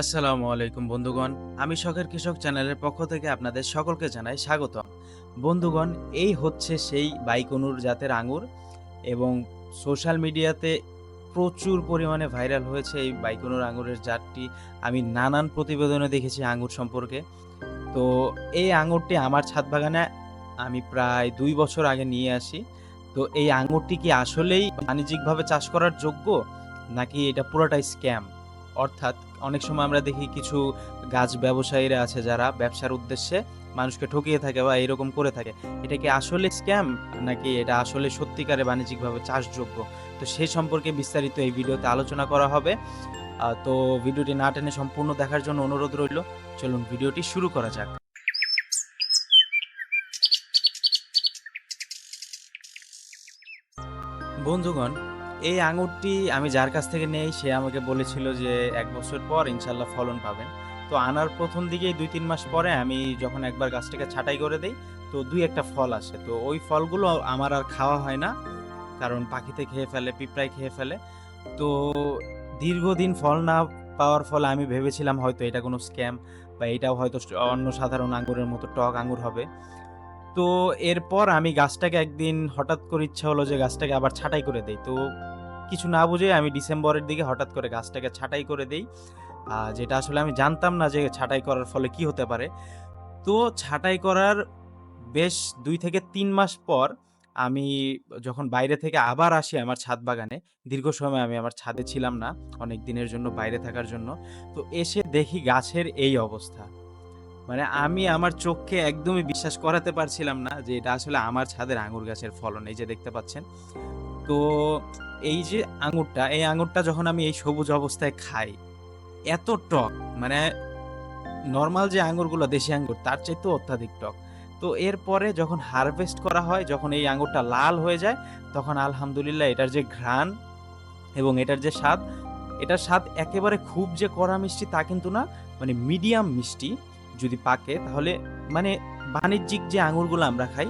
আসসালামু আলাইকুম বন্ধুগণ, আমি শখের কৃষক চ্যানেলের পক্ষ থেকে আপনাদের সকলকে জানাই স্বাগত বন্ধুগণ, এই হচ্ছে সেই বাইকনুর জাতের আঙুর এবং সোশ্যাল মিডিয়াতে প্রচুর পরিমাণে ভাইরাল হয়েছে এই বাইকনুর আঙুরের জাতটি। আমি নানান প্রতিবেদনে দেখেছি আঙুর সম্পর্কে। তো এই আঙুরটি আমার ছাদ বাগানে আমি প্রায় দুই বছর আগে নিয়ে আসি। তো এই আঙুরটি কি আসলেই বাণিজ্যিকভাবে চাষ করার যোগ্য নাকি এটা পুরোটাই স্ক্যাম? অর্থাৎ অনেক সময় আমরা দেখি কিছু গাছ ব্যবসায়ীরা আছে যারা ব্যবসার উদ্দেশ্যে মানুষকে ঠকিয়ে থাকে বা এরকম করে থাকে। এটা কি আসলে স্ক্যাম নাকি এটা আসলে সত্যিকারে বাণিজ্যিকভাবে চাষযোগ্য? তো সেই সম্পর্কে বিস্তারিত এই ভিডিওতে আলোচনা করা হবে। তো ভিডিওটি না টেনে সম্পূর্ণ দেখার জন্য অনুরোধ রইল। চলুন ভিডিওটি শুরু করা যাক। বন্ধুগণ এই আঙুরটি আমি যার কাছ থেকে নেই, সে আমাকে বলেছিল যে এক বছর পর ইনশাল্লাহ ফলন পাবেন। তো আনার প্রথম দিকেই দুই তিন মাস পরে আমি যখন একবার গাছটাকে ছাঁটাই করে দেই, তো দুই একটা ফল আসে। তো ওই ফলগুলো আমার আর খাওয়া হয় না, কারণ পাখিতে খেয়ে ফেলে, পিঁপড়ায় খেয়ে ফেলে। তো দীর্ঘদিন ফল না পাওয়ার ফলে আমি ভেবেছিলাম হয়তো এটা কোনো স্ক্যাম বা এটাও হয়তো অন্য সাধারণ আঙুরের মতো টক আঙ্গুর হবে। তো এরপর আমি গাছটাকে একদিন হঠাৎ করে ইচ্ছা হলো যে গাছটাকে আবার ছাঁটাই করে দেই। তো কিছু না বুঝে আমি ডিসেম্বরের দিকে হঠাৎ করে গাছটাকে ছাঁটাই করে দেই। যেটা আসলে আমি জানতাম না যে ছাঁটাই করার ফলে কি হতে পারে। তো ছাঁটাই করার বেশ দুই থেকে তিন মাস পর আমি যখন বাইরে থেকে আবার আসি আমার ছাদ বাগানে, দীর্ঘ সময় আমি আমার ছাদে ছিলাম না, অনেক দিনের জন্য বাইরে থাকার জন্য। তো এসে দেখি গাছের এই অবস্থা। মানে আমি আমার চোখকে একদমই বিশ্বাস করাতে পারছিলাম না যে এটা আসলে আমার ছাদের আঙুর গাছের ফলন, এই যে দেখতে পাচ্ছেন। তো এই যে আঙুরটা, এই আঙুরটা যখন আমি এই সবুজ অবস্থায় খাই, এত টক মানে নর্মাল যে আঙুরগুলো, দেশি আঙ্গুর তার চাইতেও অত্যাধিক টক। তো এরপরে যখন হারভেস্ট করা হয়, যখন এই আঙুরটা লাল হয়ে যায়, তখন আলহামদুলিল্লাহ এটার যে ঘ্রাণ এবং এটার যে স্বাদ, এটার স্বাদ একেবারে খুব যে কড়া মিষ্টি তা কিন্তু না মানে মিডিয়াম মিষ্টি। যদি পাকে, তাহলে মানে বাণিজ্যিক যে আঙুরগুলো আমরা খাই,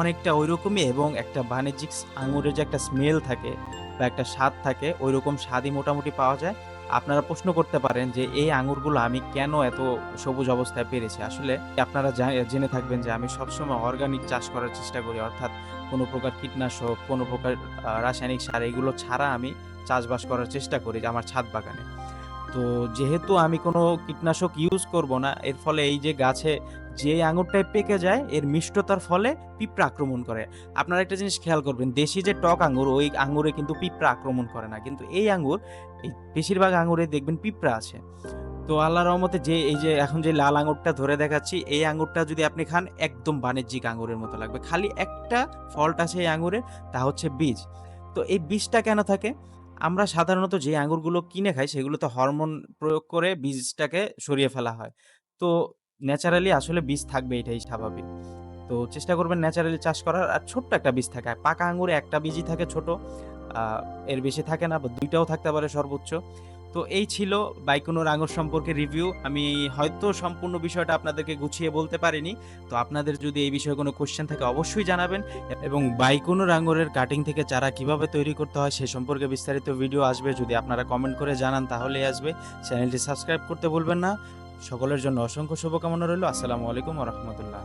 অনেকটা ওই রকমই এবং একটা বাণিজ্যিক আঙুরের যে একটা স্মেল থাকে বা একটা স্বাদ থাকে ওই রকম স্বাদই মোটামুটি পাওয়া যায়। আপনারা প্রশ্ন করতে পারেন যে, এই আঙুরগুলো আমি কেন এত সবুজ অবস্থায় পেরেছি? আসলে আপনারা জেনে থাকবেন যে, আমি সবসময় অর্গানিক চাষ করার চেষ্টা করি। অর্থাৎ কোনো প্রকার কীটনাশক, কোনো প্রকার রাসায়নিক সার, এগুলো ছাড়া আমি চাষবাস করার চেষ্টা করি আমার ছাদ বাগানে। তো যেহেতু আমি কোনো কীটনাশক ইউজ করব না, এর ফলে এই যে গাছে যে আঙুরটায় পেকে যায়, এর মিষ্টতার ফলে পিঁপড়া আক্রমণ করে। আপনারা একটা জিনিস খেয়াল করবেন, দেশি যে টক আঙুর, ওই আঙুরে কিন্তু পিঁপড়া আক্রমণ করে না। কিন্তু এই আঙুর, এই বেশিরভাগ আঙুরে দেখবেন পিঁপড়া আছে। তো আল্লাহ রহমতে যে এই যে এখন যে লাল আঙুরটা ধরে দেখাচ্ছি, এই আঙুরটা যদি আপনি খান, একদম বাণিজ্যিক আঙুরের মতো লাগবে। খালি একটা ফল্ট আছে এই আঙুরের তা হচ্ছে বীজ। তো এই বীজটা কেন থাকে? আমরা সাধারণত যে আঙুরগুলো কিনে খাই সেগুলোতে হরমোন প্রয়োগ করে বীজটাকে সরিয়ে ফেলা হয়। তো ন্যাচারালি আসলে বীজ থাকবে এটাই স্বাভাবিক। তো চেষ্টা করবেন ন্যাচারালি চাষ করার। আর ছোট্ট একটা বীজ থাকে, পাকা আঙুরে একটা বীজই থাকে ছোট। এর বেশি থাকে না বা দুইটাও থাকতে পারে সর্বোচ্চ। তো এই ছিল বাইকুনোর আঙুর সম্পর্কে রিভিউ আমি হয়তো সম্পূর্ণ বিষয়টা আপনাদেরকে গুছিয়ে বলতে পারিনি। তো আপনাদের যদি এই বিষয়ে কোনো কোশ্চেন থাকে অবশ্যই জানাবেন। এবং বাইকুনোর আঙুরের কাটিং থেকে চারা কীভাবে তৈরি করতে হয় সে সম্পর্কে বিস্তারিত ভিডিও আসবে। যদি আপনারা কমেন্ট করে জানান তাহলেই আসবে। চ্যানেলটি সাবস্ক্রাইব করতে ভুলবেন না। সকলের জন্য অসংখ্য শুভকামনা রইল। আসসালামু আলাইকুম রহমতুল্লাহ।